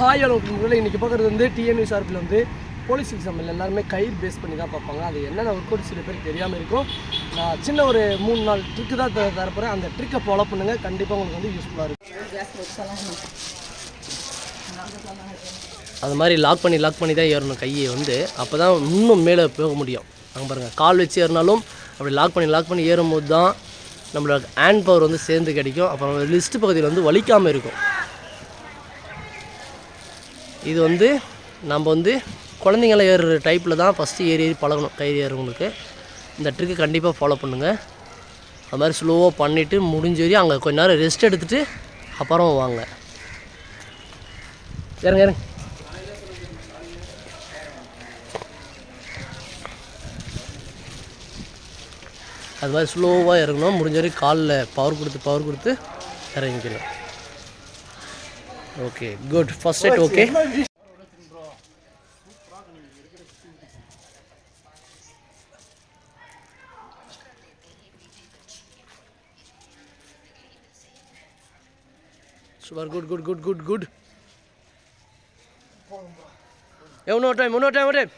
Hi hello இன்னைக்கு இன்றைக்கி பார்க்குறது வந்து டிஎன்யூ சார்பில் வந்து போலீஸ் எக்ஸாம்பிள் எல்லாருமே கயிறு பேஸ் பண்ணி தான் பார்ப்பாங்க. அது என்னென்ன ஒர்க் அவுட் சில பேருக்கு தெரியாமல் இருக்கும். நான் சின்ன ஒரு மூணு நாள் ட்ரிக்கு தான் தரப்போகிறேன் அந்த ட்ரிக்கை ஃபாலோ பண்ணுங்கள் கண்டிப்பாக உங்களுக்கு வந்து யூஸ்ஃபுல்லாக இருக்கும். அது மாதிரி லாக் பண்ணி லாக் பண்ணி தான் ஏறணும் கையை வந்து. அப்போ தான் இன்னும் மேலே போக முடியும். அங்கே பாருங்கள் கால் வச்சு ஏறினாலும் அப்படி லாக் பண்ணி லாக் பண்ணி ஏறும்போது தான் நம்மளோட ஹேண்ட் பவர் வந்து சேர்ந்து கிடைக்கும். அப்புறம் லிஸ்ட் பகுதியில் வந்து வலிக்காமல் இருக்கும். இது வந்து நம்ம வந்து குழந்தைங்கள ஏறுற டைப்பில் தான் ஃபஸ்ட்டு ஏறி ஏறி பழகணும் கயிறு ஏறுறவங்களுக்கு. இந்த ட்ரிக்கு கண்டிப்பாக ஃபாலோ பண்ணுங்கள் அது மாதிரி ஸ்லோவாக பண்ணிவிட்டு முடிஞ்ச வரையும் அங்கே கொஞ்ச நேரம் ரெஸ்ட் எடுத்துகிட்டு அப்புறம் வாங்க. இறங்க இறங்க அது மாதிரி ஸ்லோவாக இறங்கணும். முடிஞ்ச வரைக்கும் காலில் பவர் கொடுத்து பவர் கொடுத்து இறங்கிக்கணும். okay good first set okay super good good good good good இன்னொரு டைம் இன்னொரு டைம் ஒரு டைம்